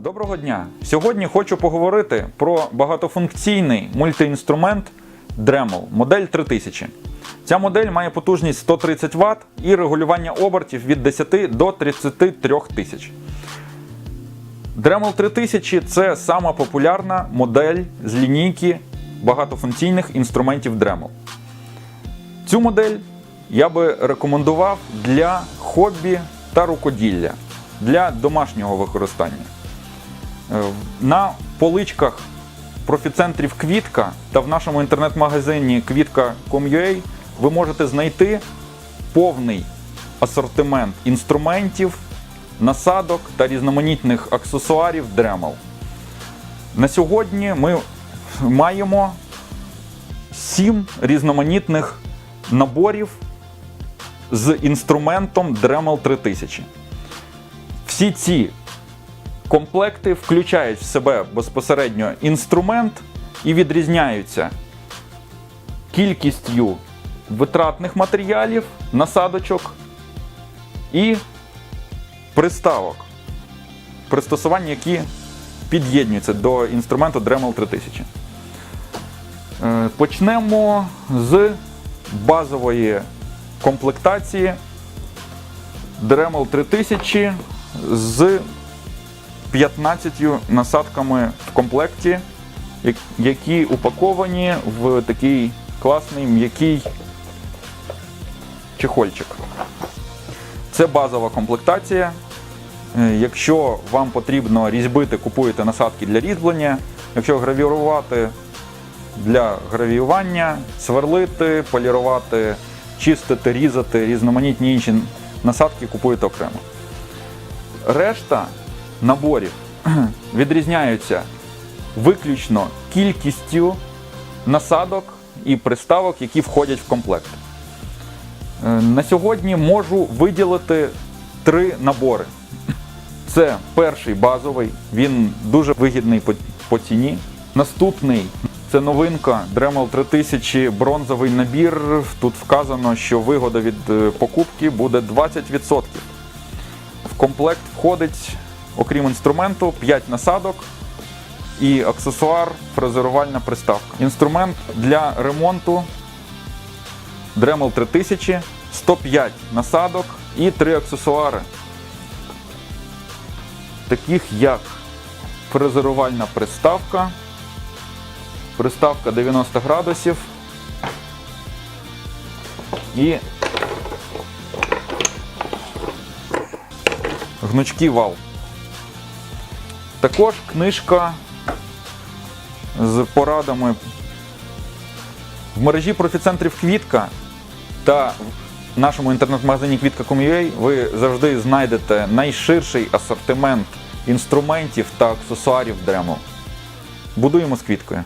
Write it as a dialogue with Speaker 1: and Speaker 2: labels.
Speaker 1: Доброго дня! Сьогодні хочу поговорити про багатофункційний мультиінструмент Dremel модель 3000. Ця модель має потужність 130 Вт і регулювання обертів від 10 до 33 тисяч. Dremel 3000 це сама популярна модель з лінійки багатофункційних інструментів Dremel. Цю модель я би рекомендував для хобі та рукоділля, для домашнього використання. Е, На поличках профіцентрів Квітка та в нашому інтернет-магазині Квітка.com.ua ви можете знайти повний асортимент інструментів, насадок та різноманітних аксесуарів Dremel. На сьогодні ми маємо сім різноманітних наборів з інструментом Dremel 3000. Всі ці комплекти включають в себе безпосередньо інструмент і відрізняються кількістю витратних матеріалів, насадочок і приставок, пристосувань, які під'єднуються до інструменту Dremel 3000. Е, Почнемо з базової комплектації Dremel 3000 з 15 насадками в комплекті, які упаковані в такий класний м'який чехольчик. Це базова комплектація. Е, Якщо вам потрібно різьбити, купуєте насадки для різьблення. Якщо гравірувати для гравіювання, сверлити, полірувати, чистити, різати, різноманітні інші насадки купуєте окремо. Решта наборів відрізняються виключно кількістю насадок і приставок, які входять в комплект. Е, На сьогодні можу виділити три набори. Це перший базовий, він дуже вигідний по, ціні. Наступний це новинка Dremel 3000 бронзовий набір. Тут вказано, що вигода від е, покупки буде 20%. В комплект входить, окрім інструменту, 5 насадок і аксесуар фрезерувальна приставка. Інструмент для ремонту Dremel 3000, 105 насадок і 3 аксесуари, таких як фрезерувальна приставка, приставка 90 градусів і гнучкий вал. Також книжка з порадами в мережі профіцентрів Квітка та в нашому інтернет-магазині Квітка.com.ua ви завжди знайдете найширший асортимент інструментів та аксесуарів дрему. Будуємо з квіткою.